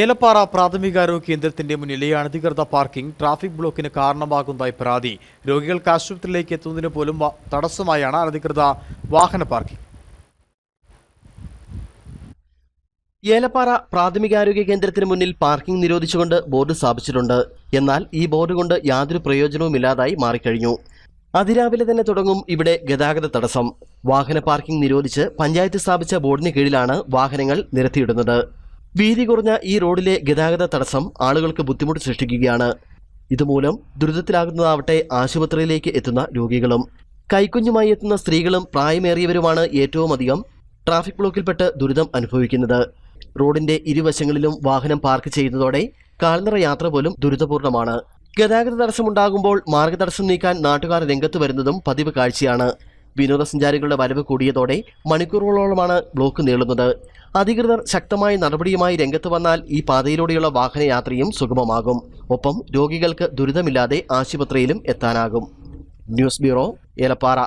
ഏലപ്പാറ പ്രാഥമികാരോഗ്യ കേന്ദ്രത്തിന്റെ മുന്നിലെ അനധികൃത പാർക്കിംഗ് ട്രാഫിക് ബ്ലോക്കിന് കാരണമാകുന്നതായി പരാതി. രോഗികൾക്ക് ആശുപത്രിയിലേക്ക് എത്തുന്നതിന് പോലും തടസ്സമായാണ് അനധികൃത വാഹന പാർക്കിംഗ്. ഏലപ്പാറ പ്രാഥമികാരോഗ്യ കേന്ദ്രത്തിന് മുന്നിൽ പാർക്കിംഗ് നിരോധിച്ചുകൊണ്ട് ബോർഡ് സ്ഥാപിച്ചിട്ടുണ്ട്. എന്നാൽ ഈ ബോർഡ് കൊണ്ട് യാതൊരു പ്രയോജനവുമില്ലാതായി മാറിക്കഴിഞ്ഞു. അതിരാവിലെ തന്നെ തുടങ്ങും ഇവിടെ ഗതാഗത തടസ്സം. വാഹന പാർക്കിംഗ് നിരോധിച്ച് പഞ്ചായത്ത് സ്ഥാപിച്ച ബോർഡിന് കീഴിലാണ് വാഹനങ്ങൾ നിരത്തിയിടുന്നത്. വീതി കുറഞ്ഞ ഈ റോഡിലെ ഗതാഗത തടസ്സം ആളുകൾക്ക് ബുദ്ധിമുട്ട് സൃഷ്ടിക്കുകയാണ്. ഇതുമൂലം ദുരിതത്തിലാകുന്നതാവട്ടെ ആശുപത്രിയിലേക്ക് എത്തുന്ന രോഗികളും കൈക്കുഞ്ഞുമായി എത്തുന്ന സ്ത്രീകളും പ്രായമേറിയവരുമാണ് ഏറ്റവും അധികം ട്രാഫിക് ബ്ലോക്കിൽപ്പെട്ട് ദുരിതം അനുഭവിക്കുന്നത്. റോഡിന്റെ ഇരുവശങ്ങളിലും വാഹനം പാർക്ക് ചെയ്യുന്നതോടെ കാൽനിറ യാത്ര പോലും ദുരിതപൂർണമാണ്. ഗതാഗത തടസ്സമുണ്ടാകുമ്പോൾ മാർഗതടസ്സം നീക്കാൻ നാട്ടുകാർ രംഗത്ത് വരുന്നതും പതിവ് കാഴ്ചയാണ്. വിനോദസഞ്ചാരികളുടെ വരവ് കൂടിയതോടെ മണിക്കൂറുകളോളമാണ് ബ്ലോക്ക് നീളുന്നത്. അധികൃതർ ശക്തമായ നടപടിയുമായി രംഗത്ത് വന്നാൽ ഈ പാതയിലൂടെയുള്ള വാഹനയാത്രയും സുഗമമാകും. ഒപ്പം രോഗികൾക്ക് ദുരിതമില്ലാതെ ആശുപത്രിയിലും എത്താനാകും. News bureau Elappara.